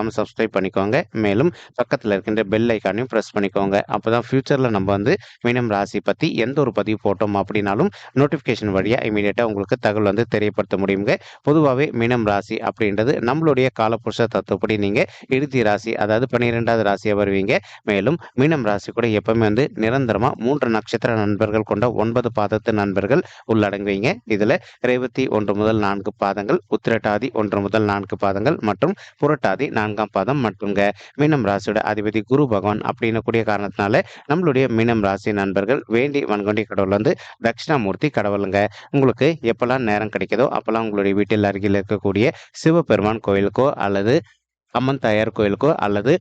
மறக்காம சப்ஸ்கிரைப் பண்ணிக்கோங்க. மேலும் பக்கத்தில் இருக்கின்ற பெல் ஐக்கானையும் ப்ரெஸ் பண்ணிக்கோங்க. அப்போ தான் ஃப்யூச்சரில் நம்ம வந்து மீனம் ராசி பற்றி எந்த ஒரு பதிவு போட்டோம் அப்படின்னாலும் நோட்டிஃபிகேஷன் வழியாக இமீடியட்டாக உங்களுக்கு தகவல் வந்து தெரியப்படுத்த முடியுங்க. பொதுவாகவே மீனம் ராசி அப்படின்றது நம்மளுடைய காலப்புருஷ தத்துவப்படி நீங்கள் இறுதி ராசி அதாவது பன்னிரெண்டாவது ராசியாக வருவீங்க. மேலும் மீனம் ராசி கூட எப்பவுமே வந்து நிரந்தரமாக மூன்று நட்சத்திர நண்பர்கள் கொண்ட ஒன்பது பாதத்து நண்பர்கள் உள்ளடங்குவீங்க. இதில் ரேவதி ஒன்று முதல் நான்கு பாதங்கள் உத்திரட்டாதி ஒன்று முதல் நான்கு பாதங்கள் மற்றும் புரட்டாதி நான்கு நான்காம் பாதம் மட்டுங்க. மீனம் ராசியோட அதிபதி குரு பகவான் அப்படின்னு கூடிய காரணத்தினால நம்மளுடைய மீனம் ராசி நண்பர்கள் வேண்டி வன்கொண்டி கடவுள் வந்து தட்சிணாமூர்த்தி கடவுளுங்க. உங்களுக்கு எப்பெல்லாம் நேரம் கிடைக்குதோ அப்பெல்லாம் உங்களுடைய வீட்டில் அருகில் இருக்கக்கூடிய சிவபெருமான் கோயிலுக்கோ அல்லது அம்மன் தாயார் கோயிலுக்கோ அல்லது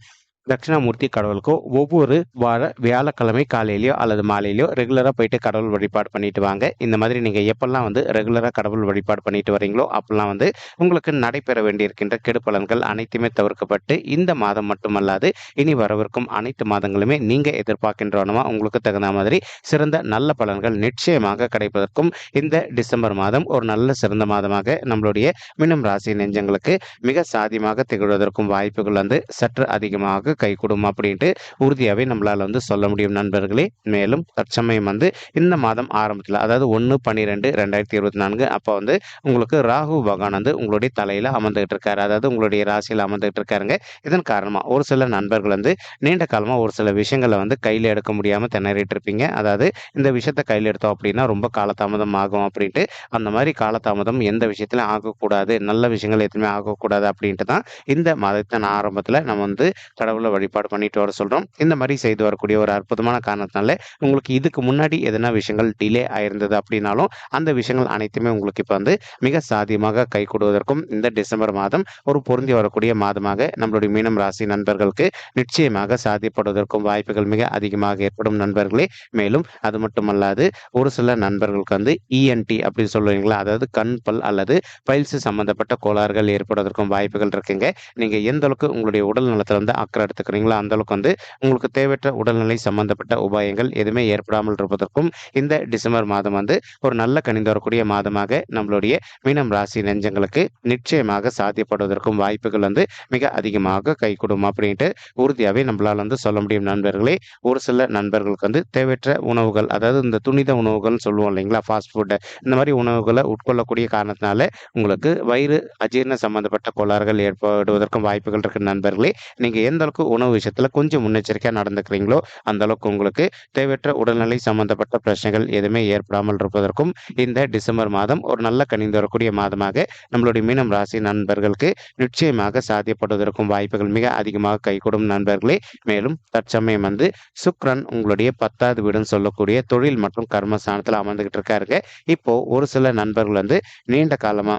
தட்சிணாமூர்த்தி கடவுளுக்கோ ஒவ்வொரு வார வியாழக்கிழமை காலையிலையோ அல்லது மாலையிலையோ ரெகுலராக போயிட்டு கடவுள் வழிபாடு பண்ணிட்டு வாங்க. இந்த மாதிரி நீங்கள் எப்பெல்லாம் வந்து ரெகுலராக கடவுள் வழிபாடு பண்ணிட்டு வரீங்களோ அப்பெல்லாம் வந்து உங்களுக்கு நடைபெற வேண்டியிருக்கின்ற கெடு பலன்கள் அனைத்துமே தவிர்க்கப்பட்டு இந்த மாதம் மட்டுமல்லாது இனி வரவிருக்கும் அனைத்து மாதங்களுமே நீங்கள் எதிர்பார்க்கின்றவனமா உங்களுக்கு தகுந்த மாதிரி சிறந்த நல்ல பலன்கள் நிச்சயமாக கிடைப்பதற்கும் இந்த டிசம்பர் மாதம் ஒரு நல்ல சிறந்த மாதமாக நம்மளுடைய மினம் ராசி நெஞ்சங்களுக்கு மிக சாதியமாக திகழ்வதற்கும் வாய்ப்புகள் வந்து சற்று அதிகமாக கைகூடும் அப்படின்ட்டு உறுதியாகவே நம்மளால் வந்து சொல்ல முடியும் நண்பர்களே. மேலும் தற்சமயம் வந்து இந்த மாதம் ஆரம்பத்தில் அதாவது ஒன்று பன்னிரெண்டு ரெண்டாயிரத்தி இருபத்தி நான்கு அப்போ வந்து உங்களுக்கு ராகு பகவான் வந்து உங்களுடைய தலையில் அமர்ந்துகிட்டு இருக்காரு. அதாவது உங்களுடைய ராசியில் அமர்ந்துகிட்டு இருக்காருங்க. இதன் காரணமாக ஒரு சில நண்பர்கள் வந்து நீண்ட காலமாக ஒரு சில விஷயங்களை வந்து கையில் எடுக்க முடியாமல் திணறிட்டு இருப்பீங்க. அதாவது இந்த விஷயத்தை கையில் எடுத்தோம் அப்படின்னா ரொம்ப காலதாமதம் ஆகும் அப்படின்ட்டு அந்த மாதிரி காலதாமதம் எந்த விஷயத்திலும் ஆகக்கூடாது. நல்ல விஷயங்கள் எதுவுமே ஆகக்கூடாது அப்படின்ட்டு தான் இந்த மாதத்தின் ஆரம்பத்தில் நம்ம வந்து கடவுள் வழிபாடு பண்ணிட்டு வர சொல்கிறோம் இந்த மாதிரி செய்து வரக்கூடிய ஒரு அற்புதமான காரணத்தினால உங்களுக்கு இதுக்கு முன்னாடி எதனா விஷயங்கள் டிலே ஆயிருந்தது அப்படின்னாலும் அந்த விஷயங்கள் அனைத்துமே உங்களுக்கு இப்போ வந்து மிக சாதியமாக கை கொடுவதற்கும் இந்த டிசம்பர் மாதம் ஒரு பொருந்தி வரக்கூடிய மாதமாக நம்மளுடைய மீனம் ராசி நண்பர்களுக்கு நிச்சயமாக சாதிப்படுவதற்கும் வாய்ப்புகள் மிக அதிகமாக ஏற்படும் நண்பர்களே. மேலும் அது மட்டுமல்லாது ஒரு சில நண்பர்களுக்கு வந்து இஎன்டி அப்படின்னு சொல்லுவீங்களா? அதாவது கண் பல் அல்லது பயில்ஸ் சம்பந்தப்பட்ட கோளாறுகள் ஏற்படுவதற்கும் வாய்ப்புகள் இருக்குங்க. நீங்கள் எந்த அளவுக்கு உங்களுடைய உடல் நலத்தில் வந்து அக்கறை எடுத்துக்கிறீங்களோ அந்த அளவுக்கு வந்து உங்களுக்கு தேவையற்ற உடல்நிலை சம்பந்தப்பட்ட உபாயங்கள் எதுவுமே ஏற்படாமல் இருப்பதற்கும் இந்த டிசம்பர் மாதம் வந்து ஒரு நல்ல கணிந்து வரக்கூடிய மாதமாக நம்மளுடைய மீனம் ராசி நெஞ்சங்களுக்கு நிச்சயமாக சாத்தியப்படுவதற்கும் வாய்ப்புகள் வந்து மிக அதிகமாக கைகூடும் அப்படின்ட்டு உறுதியாகவே நம்மளால் வந்து சொல்ல முடியும் நண்பர்களே. ஒரு சில நண்பர்களுக்கு வந்து தேவையற்ற உணவுகள் அதாவது இந்த துணித உணவுகள்னு சொல்லுவோம் இல்லைங்களா ஃபாஸ்ட் ஃபுட்டு இந்த மாதிரி உணவுகளை உட்கொள்ளக்கூடிய காரணத்தினால உங்களுக்கு வயிறு அஜீரண சம்பந்தப்பட்ட கோளாறுகள் ஏற்படுவதற்கும் வாய்ப்புகள் இருக்கு நண்பர்களே. நீங்கள் எந்த அளவுக்கு உணவு விஷயத்தில் கொஞ்சம் முன்னெச்சரிக்கையாக நடந்துக்கிறீங்களோ அந்த அளவுக்கு உங்களுக்கு தேவையற்ற உடல்நிலை சம்பந்தப்பட்ட பிரச்சனைகள் எதுவுமே ஏற்படாமல் இருப்பதற்கும் இந்த டிசம்பர் மாதம் ஒரு நல்ல கணிந்து வரக்கூடிய மாதமாக நம்மளுடைய மீனம் ராசி நண்பர்களுக்கு நிச்சயமாக சாத்தியப்படுவதற்கும் வாய்ப்புகள் மிக அதிகமாக கைகூடும் நண்பர்களே. மேலும் தற்சமயம் வந்து சுக்ரன் உங்களுடைய பத்தாவது வீடுன்னு சொல்லக்கூடிய தொழில் மற்றும் கர்மஸ்தானத்தில் அமர்ந்துகிட்டு இருக்காருங்க. இப்போ ஒரு சில நண்பர்கள் வந்து நீண்ட காலமா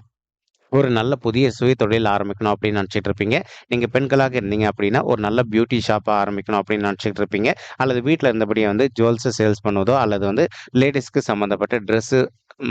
ஒரு நல்ல புதிய சுய தொழில் ஆரம்பிக்கணும் அப்படின்னு நினச்சிட்டு இருப்பீங்க நீங்கள் பெண்களாக இருந்தீங்க அப்படின்னா ஒரு நல்ல பியூட்டி ஷாப்பாக ஆரம்பிக்கணும் அப்படின்னு நினச்சிட்டு இருப்பீங்க அல்லது வீட்டில் இருந்தபடியே வந்து ஜுவல்ஸை சேல்ஸ் பண்ணுவதோ அல்லது வந்து லேடிஸ்க்கு சம்மந்தப்பட்ட ட்ரெஸ்ஸு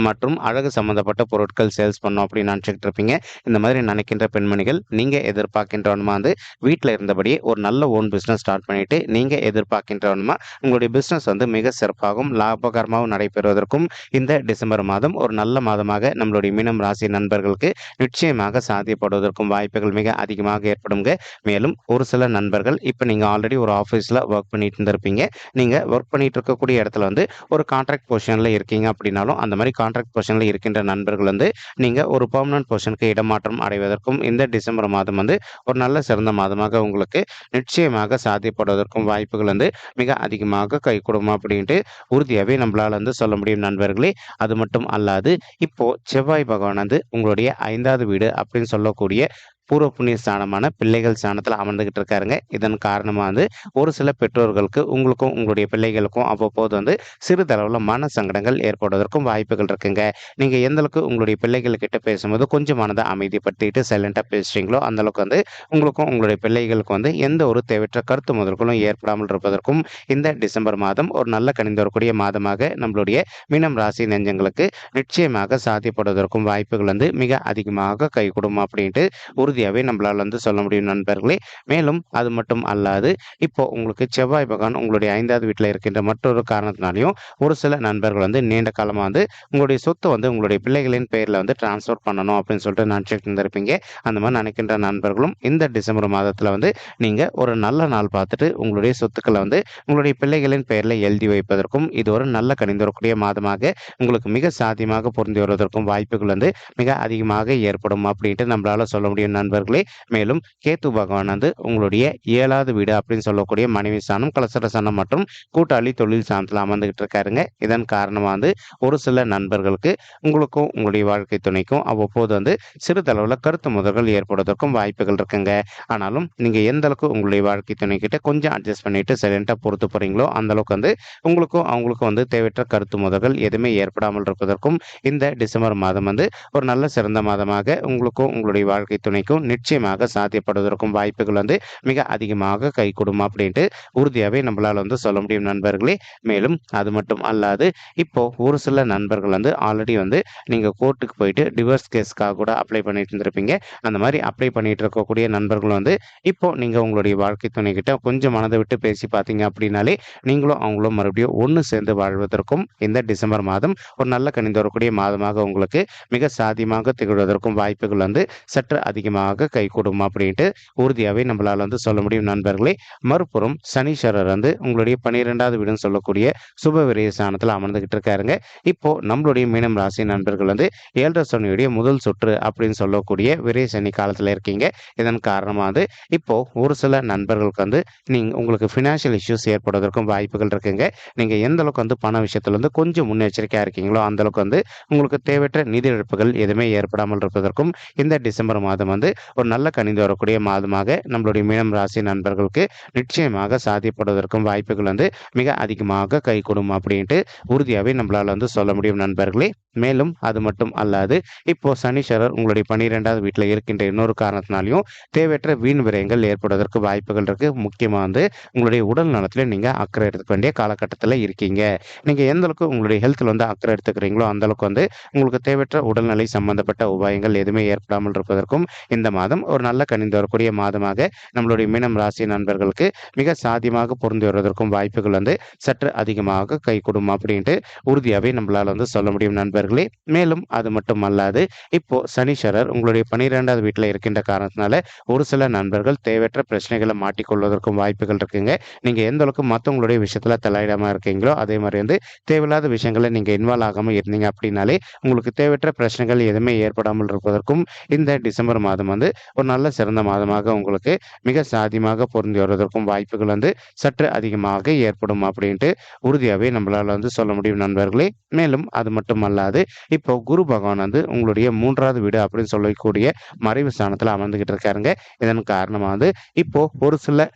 மற்றும் அழகு சம்மந்தப்பட்ட பொருட்கள் சேல்ஸ் பண்ணோம் அப்படின்னு நினச்சிக்கிட்டு இருப்பீங்க. இந்த மாதிரி நினைக்கின்ற பெண்மணிகள் நீங்கள் எதிர்பார்க்கின்றவனுமா வந்து வீட்டில் இருந்தபடியே ஒரு நல்ல ஓன் பிஸ்னஸ் ஸ்டார்ட் பண்ணிவிட்டு நீங்கள் எதிர்பார்க்கின்றவனுமா உங்களுடைய பிஸ்னஸ் வந்து மிக சிறப்பாகவும் லாபகரமாகவும் நடைபெறுவதற்கும் இந்த டிசம்பர் மாதம் ஒரு நல்ல மாதமாக நம்மளுடைய மீனம் ராசி நண்பர்களுக்கு நிச்சயமாக சாத்தியப்படுவதற்கும் வாய்ப்புகள் மிக அதிகமாக ஏற்படுங்க. மேலும் ஒரு சில நண்பர்கள் இப்போ நீங்கள் ஆல்ரெடி ஒரு ஆஃபீஸில் ஒர்க் பண்ணிட்டு இருந்திருப்பீங்க. நீங்கள் ஒர்க் பண்ணிட்டு இருக்கக்கூடிய இடத்துல வந்து ஒரு கான்ட்ராக்ட் பொசிஷனில் இருக்கீங்க அப்படின்னாலும் அந்த மாதிரி கான்ட்ராக்ட் பொசிஷனில் இருக்கின்ற நண்பர்கள் வந்து நீங்கள் ஒரு பர்மனன்ட் பொசிஷனுக்கு இடமாற்றம் அடைவதற்கும் இந்த டிசம்பர் மாதம் வந்து ஒரு நல்ல சிறந்த மாதமாக உங்களுக்கு நிச்சயமாக சாத்தியப்படுவதற்கும் வாய்ப்புகள் வந்து மிக அதிகமாக கை அப்படின்ட்டு உறுதியாகவே நம்மளால் வந்து சொல்ல முடியும் நண்பர்களே. அது மட்டும் அல்லாது இப்போ செவ்வாய் பகவான் வந்து உங்களுடைய ஐந்தாவது வீடு அப்படின்னு சொல்லக்கூடிய பூர்வ புண்ணிய ஸ்தானமான பிள்ளைகள் ஸ்தானத்தில் அமர்ந்துகிட்டு இருக்காருங்க. இதன் காரணமாக வந்து ஒரு சில பெற்றோர்களுக்கு உங்களுக்கும் உங்களுடைய பிள்ளைகளுக்கும் அவ்வப்போது வந்து சிறிதளவில் மன சங்கடங்கள் ஏற்படுவதற்கும் வாய்ப்புகள் இருக்குங்க. நீங்கள் எந்தளவுக்கு உங்களுடைய பிள்ளைகள் கிட்ட பேசும்போது கொஞ்சம் மனதை அமைதிப்படுத்திட்டு சைலண்டாக பேசுகிறீங்களோ அந்த அளவுக்கு வந்து உங்களுக்கும் உங்களுடைய பிள்ளைகளுக்கு வந்து எந்த ஒரு தேவையற்ற கருத்து முதல்களும் ஏற்படாமல் இருப்பதற்கும் இந்த டிசம்பர் மாதம் ஒரு நல்ல கணிந்து வரக்கூடிய மாதமாக நம்மளுடைய மீனம் ராசி நெஞ்சங்களுக்கு நிச்சயமாக சாத்தியப்படுவதற்கும் வாய்ப்புகள் வந்து மிக அதிகமாக கைகூடும் அப்படின்ட்டு உறுதி உறுதியாகவே நம்மளால் வந்து சொல்ல முடியும் நண்பர்களே. மேலும் அது மட்டும் அல்லாது இப்போ உங்களுக்கு செவ்வாய் பகவான் உங்களுடைய ஐந்தாவது வீட்டில் இருக்கின்ற மற்றொரு காரணத்தினாலையும் ஒரு சில நண்பர்கள் வந்து நீண்ட காலமாக வந்து உங்களுடைய சொத்தை வந்து உங்களுடைய பிள்ளைகளின் பெயரில் வந்து டிரான்ஸ்ஃபர் பண்ணணும் அப்படின்னு சொல்லிட்டு நினச்சிட்டு இருந்திருப்பீங்க அந்த மாதிரி நினைக்கின்ற நண்பர்களும் இந்த டிசம்பர் மாதத்தில் வந்து நீங்கள் ஒரு நல்ல நாள் பார்த்துட்டு உங்களுடைய சொத்துக்களை வந்து உங்களுடைய பிள்ளைகளின் பெயரில் எழுதி வைப்பதற்கும் இது ஒரு நல்ல கணிந்து வரக்கூடிய மாதமாக உங்களுக்கு மிக சாத்தியமாக பொருந்தி வருவதற்கும் வாய்ப்புகள் வந்து மிக அதிகமாக ஏற்படும் அப்படின்ட்டு நம்மளால் சொல்ல முடியும் நண்பர்களே மேலும் கேத்து பகவான் வந்து உங்களுடைய ஏழாவது வீடு அப்படின்னு சொல்லக்கூடிய மனைவி ஸ்தானம் கலசர ஸ்தானம் மற்றும் கூட்டாளி தொழில் ஸ்தானத்தில் அமர்ந்துகிட்டு இருக்காருங்க. இதன் காரணமாக வந்து ஒரு சில நண்பர்களுக்கு உங்களுக்கும் உங்களுடைய வாழ்க்கை துணைக்கும் அவ்வப்போது வந்து சிறிதளவில் கருத்து முதல்கள் ஏற்படுவதற்கும் வாய்ப்புகள் இருக்குங்க. ஆனாலும் நீங்கள் எந்த அளவுக்கு உங்களுடைய வாழ்க்கை துணை கிட்ட கொஞ்சம் அட்ஜஸ்ட் பண்ணிட்டு சைலண்டாக பொறுத்து போகிறீங்களோ அந்த அளவுக்கு வந்து உங்களுக்கும் அவங்களுக்கும் வந்து தேவையற்ற கருத்து முதல்கள் எதுவுமே ஏற்படாமல் இருப்பதற்கும் இந்த டிசம்பர் மாதம் வந்து ஒரு நல்ல சிறந்த மாதமாக உங்களுக்கும் உங்களுடைய வாழ்க்கை துணைக்கும் நிச்சயமாக சாத்தியப்படுவதற்கும் வாய்ப்புகள் வந்து மிக அதிகமாக கைகூடும் அப்படின்ட்டு உறுதியாகவே நம்மளால் வந்து சொல்ல முடியும் நண்பர்களே. மேலும் அது மட்டும் அல்லாது இப்போ ஒரு சில நண்பர்கள் வந்து ஆல்ரெடி வந்து நீங்கள் கோர்ட்டுக்கு போயிட்டு டிவோர்ஸ் கேஸ்க்காக கூட அப்ளை பண்ணிட்டு இருந்திருப்பீங்க. அந்த மாதிரி அப்ளை பண்ணிட்டு இருக்கக்கூடிய நண்பர்கள் வந்து இப்போ நீங்கள் உங்களுடைய வாழ்க்கை துணை கிட்ட கொஞ்சம் மனதை விட்டு பேசி பார்த்தீங்க அப்படின்னாலே நீங்களும் அவங்களும் மறுபடியும் ஒன்று சேர்ந்து வாழ்வதற்கும் இந்த டிசம்பர் மாதம் ஒரு நல்ல கணிந்து வரக்கூடிய மாதமாக உங்களுக்கு மிக சாதியமாக திகழ்வதற்கும் வாய்ப்புகள் வந்து சற்று அதிகமாக கைகூடும் அப்படின்ட்டு உறுதியாகவே நம்மளால் வந்து சொல்ல முடியும் நண்பர்களே. மறுபுறம் சனீஸ்வரர் வந்து உங்களுடைய பன்னிரெண்டாவது வீடுன்னு சொல்லக்கூடிய சுப விரய ஸ்தானத்தில் அமர்ந்துகிட்டு இருக்காருங்க. இப்போ நம்மளுடைய மீனம் ராசி நண்பர்கள் வந்து ஏழரை சனியுடைய முதல் சுற்று அப்படின்னு சொல்லக்கூடிய விரை சனி காலத்தில் இருக்கீங்க. இதன் காரணமாக வந்து இப்போ ஒரு சில நண்பர்களுக்கு வந்து நீங்கள் உங்களுக்கு ஃபினான்ஷியல் இஷ்யூஸ் ஏற்படுவதற்கும் வாய்ப்புகள் இருக்குங்க. நீங்கள் எந்த அளவுக்கு வந்து பண விஷயத்தில் வந்து கொஞ்சம் முன்னெச்சரிக்கையாக இருக்கீங்களோ அந்த அளவுக்கு வந்து உங்களுக்கு தேவையற்ற நிதி இழப்புகள் எதுவுமே ஏற்படாமல் இருப்பதற்கும் இந்த டிசம்பர் மாதம் வந்து ஒரு நல்ல கணிந்து வரக்கூடிய மாதமாக நம்மளுடைய மீனம் ராசி நண்பர்களுக்கு நிச்சயமாக சாத்தியப்படுவதற்கும் வாய்ப்புகள் வந்து மிக அதிகமாக கைகூடும் அப்படின்ட்டு உறுதியாகவே நம்மளால் வந்து சொல்ல முடியும் நண்பர்களே. மேலும் அது மட்டும் அல்லாது இப்போ சனீஸ்வரர் உங்களுடைய பன்னிரெண்டாவது வீட்டில் இருக்கின்ற இன்னொரு காரணத்தினாலையும் தேவையற்ற வீண் விரயங்கள் ஏற்படுவதற்கு வாய்ப்புகள் இருக்கு. முக்கியமாக வந்து உங்களுடைய உடல் நலத்தில் நீங்கள் அக்கறை எடுத்துக்க வேண்டிய காலகட்டத்தில் இருக்கீங்க. நீங்கள் எந்த அளவுக்கு உங்களுடைய ஹெல்த்தில் வந்து அக்கறை எடுத்துக்கிறீங்களோ அந்த அளவுக்கு வந்து உங்களுக்கு தேவையற்ற உடல்நிலை சம்பந்தப்பட்ட உபாயங்கள் எதுவுமே ஏற்படாமல் இருப்பதற்கும் இந்த மாதம் ஒரு நல்ல கணிந்து வரக்கூடிய மாதமாக நம்மளுடைய மீனம் ராசி நண்பர்களுக்கு மிக சாத்தியமாக பொருந்து வருவதற்கும் வாய்ப்புகள் வந்து சற்று அதிகமாக கைகூடும் அப்படின்ட்டு உறுதியாகவே நம்மளால் வந்து சொல்ல முடியும் நண்பர்களே. மேலும் அது மட்டும் அல்லாது இப்போ சனீஸ்வரர் உங்களுடைய பன்னிரெண்டாவது வீட்டில் இருக்கின்ற காரணத்தினால ஒரு சில நண்பர்கள் தேவையற்ற பிரச்சனைகளை மாட்டிக்கொள்வதற்கும் வாய்ப்புகள் இருக்குங்க. நீங்கள் எந்த அளவுக்கு மற்றவங்களுடைய விஷயத்தில் தலையிடாமல் இருக்கீங்களோ அதே மாதிரி வந்து தேவையில்லாத விஷயங்களை நீங்கள் இன்வால்வ் ஆகாமல் இருந்தீங்க அப்படின்னாலே உங்களுக்கு தேவையற்ற பிரச்சனைகள் எதுவுமே ஏற்படாமல் இருப்பதற்கும் இந்த டிசம்பர் மாதம் வந்து ஒரு நல்ல சிறந்த மாதமாக உங்களுக்கு மிக சாதியமாக பொருந்தி வருவதற்கும் வாய்ப்புகள் வந்து சற்று அதிகமாக ஏற்படும் அப்படின்ட்டு உறுதியாகவே நம்மளால் வந்து சொல்ல முடியும் நண்பர்களே. மேலும் அது மட்டும் அல்லாது இப்போ குரு பகவான் வந்து உங்களுடைய மூன்றாவது வீடு அப்படின்னு சொல்லக்கூடிய மறைவு ஸ்தானத்தில் அமர்ந்துகிட்டு இருக்காருங்க. இதன் காரணமாக வந்து இப்போ ஒரு சில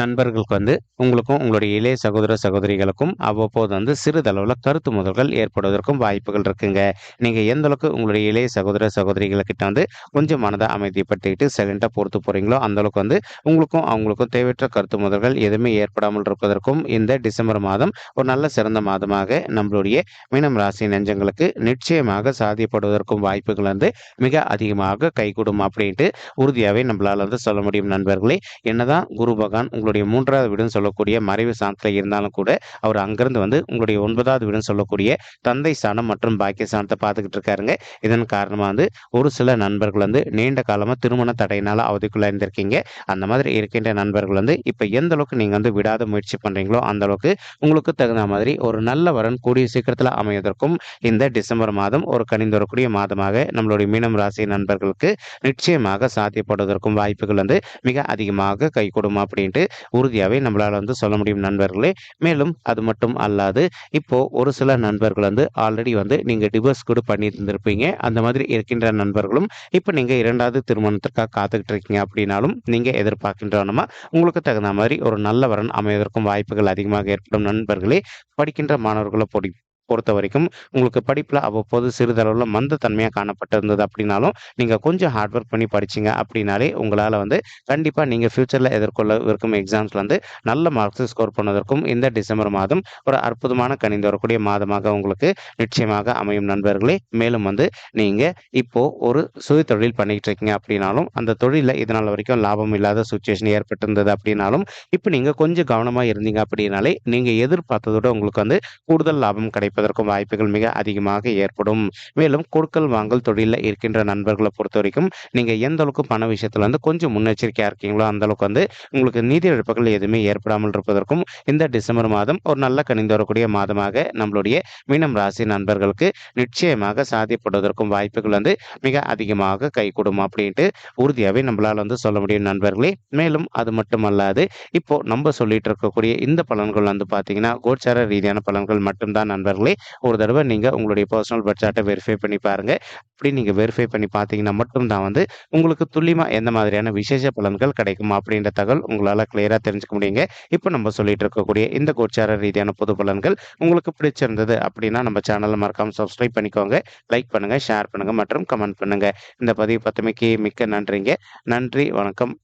நண்பர்களுக்கு வந்து உங்களுக்கும் உங்களுடைய இளைய சகோதர சகோதரிகளுக்கும் அவ்வப்போது வந்து சிறிதளவில் கருத்து முதல்கள் ஏற்படுவதற்கும் வாய்ப்புகள் இருக்குங்க. நீங்கள் எந்த அளவுக்கு உங்களுடைய இளைய சகோதர சகோதரிகளுக்கிட்ட வந்து கொஞ்சம் மனதை அமைதிப்படுத்திக்கிட்டு செகண்டாக பொறுத்து போகிறீங்களோ அந்த அளவுக்கு வந்து உங்களுக்கும் அவங்களுக்கும் தேவையற்ற கருத்து முதல்கள் எதுவுமே ஏற்படாமல் இருப்பதற்கும் இந்த டிசம்பர் மாதம் ஒரு நல்ல சிறந்த மாதமாக நம்மளுடைய மீனம் ராசி நெஞ்சங்களுக்கு நிச்சயமாக சாதியப்படுவதற்கும் வாய்ப்புகள் வந்து மிக அதிகமாக கைகூடும் அப்படின்ட்டு உறுதியாகவே நம்மளால் வந்து சொல்ல முடியும் நண்பர்களே. என்னதான் குரு பகவான் உங்களுடைய மூன்றாவது வீடுன்னு சொல்லக்கூடிய மறைவு சாணத்தில் இருந்தாலும் கூட அவர் அங்கிருந்து வந்து உங்களுடைய ஒன்பதாவது வீடுன்னு சொல்லக்கூடிய தந்தை சாணம் மற்றும் பாக்கிய சாணத்தை பார்த்துக்கிட்டு இருக்காருங்க. இதன் காரணமாக வந்து ஒரு சில நண்பர்கள் வந்து நீண்ட காலமாக திருமண தடையினால் அவதிக்குள்ளே இருந்திருக்கீங்க. அந்த மாதிரி இருக்கின்ற நண்பர்கள் வந்து இப்போ எந்த அளவுக்கு நீங்கள் வந்து விடாத முயற்சி பண்ணுறீங்களோ அந்த அளவுக்கு உங்களுக்கு தகுந்த மாதிரி ஒரு நல்ல வரன் கூடிய சீக்கிரத்தில் அமைவதற்கும் இந்த டிசம்பர் மாதம் ஒரு கணிந்து வரக்கூடிய மாதமாக நம்மளுடைய மீனம் ராசி நண்பர்களுக்கு நிச்சயமாக சாத்தியப்படுவதற்கும் வாய்ப்புகள் வந்து மிக அதிகமாக கைகூடும் அப்படின்ட்டு உறுதியாகவே நம்மளால் வந்து சொல்ல முடியும் நண்பர்களே. மேலும் அது மட்டும் அல்லாது இப்போ ஒரு சில நண்பர்கள் வந்து ஆல்ரெடி வந்து நீங்கள் டிவோர்ஸ் கூட பண்ணியிருந்திருப்பீங்க. அந்த மாதிரி இருக்கின்ற நண்பர்களும் இப்போ நீங்கள் இரண்டாவது திருமணத்திற்காக காத்துக்கிட்டு இருக்கீங்க அப்படின்னாலும் நீங்கள் எதிர்பார்க்கின்றனமா? உங்களுக்கு தகுந்த மாதிரி ஒரு நல்ல வரன் அமைவதற்கும் வாய்ப்புகள் அதிகமாக ஏற்படும் நண்பர்களே. படிக்கின்ற மாணவர்களை பொடி பொறுத்த வரைக்கும் உங்களுக்கு படிப்பில் அவ்வப்போது சிறிதளவில் மந்தத்தன்மையாக காணப்பட்டிருந்தது அப்படின்னாலும் நீங்கள் கொஞ்சம் ஹார்ட் ஒர்க் பண்ணி படிச்சிங்க அப்படின்னாலே உங்களால் வந்து கண்டிப்பாக நீங்கள் ஃப்யூச்சரில் எதிர்கொள்ள இருக்கும் எக்ஸாம்ஸில் வந்து நல்ல மார்க்ஸ் ஸ்கோர் பண்ணுவதற்கும் இந்த டிசம்பர் மாதம் ஒரு அற்புதமான கணிந்து வரக்கூடிய மாதமாக உங்களுக்கு நிச்சயமாக அமையும் நண்பர்களே. மேலும் வந்து நீங்கள் இப்போது ஒரு சுய தொழில் பண்ணிக்கிட்டு இருக்கீங்க அப்படின்னாலும் அந்த தொழிலில் இதனால் வரைக்கும் லாபம் இல்லாத சுச்சுவேஷன் ஏற்பட்டிருந்தது அப்படின்னாலும் இப்போ நீங்கள் கொஞ்சம் கவனமாக இருந்தீங்க அப்படின்னாலே நீங்கள் எதிர்பார்த்ததோட உங்களுக்கு வந்து கூடுதல் லாபம் கிடைக்கும் கிடைப்பதற்கும் வாய்ப்புகள் மிக அதிகமாக ஏற்படும். மேலும் கொடுக்கல் வாங்கல் தொழிலில் இருக்கின்ற நண்பர்களை பொறுத்த வரைக்கும் நீங்கள் எந்த அளவுக்கு பண விஷயத்தில் வந்து கொஞ்சம் முன்னெச்சரிக்கையாக இருக்கீங்களோ அந்த அளவுக்கு வந்து உங்களுக்கு நிதி இழப்புகள் எதுவுமே ஏற்படாமல் இருப்பதற்கும் இந்த டிசம்பர் மாதம் ஒரு நல்ல கணிந்து வரக்கூடிய மாதமாக நம்மளுடைய மீனம் ராசி நண்பர்களுக்கு நிச்சயமாக சாதிப்படுவதற்கும் வாய்ப்புகள் வந்து மிக அதிகமாக கைகூடும் அப்படின்ட்டு உறுதியாகவே நம்மளால் வந்து சொல்ல முடியும் நண்பர்களே. மேலும் அது மட்டுமல்லாது இப்போ நம்ம சொல்லிட்டு இருக்கக்கூடிய இந்த பலன்கள் வந்து பார்த்தீங்கன்னா கோச்சார ரீதியான பலன்கள் மட்டும்தான் நண்பர்கள். ஒரு தடவை நீங்கள் உங்களுடைய பர்சனல் பட்ஜெட்டை வெரிஃபை பண்ணி பாருங்கள் அப்படி நீங்கள் வெரிஃபை பண்ணி பார்த்தீங்கன்னா மட்டும்தான் வந்து உங்களுக்கு துல்லியமாக எந்த மாதிரியான விசேஷ பலன்கள் கிடைக்கும் அப்படின்ற தகவல் உங்களால் கிளியராக தெரிஞ்சுக்க முடியுங்க. இப்போ நம்ம சொல்லிட்டு இருக்கக்கூடிய இந்த கோச்சார ரீதியான பொது பலன்கள் உங்களுக்கு பிடிச்சிருந்தது அப்படின்னா நம்ம சேனலை மறக்காமல் சப்ஸ்கிரைப் பண்ணிக்கோங்க. லைக் பண்ணுங்கள் ஷேர் பண்ணுங்கள் மற்றும் கமெண்ட் பண்ணுங்கள் இந்த பதிவு பத்தமைக்கு மிக்க நன்றிங்க. நன்றி வணக்கம்.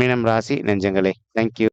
மீனம் ராசி நெஞ்சங்களே. தேங்க்யூ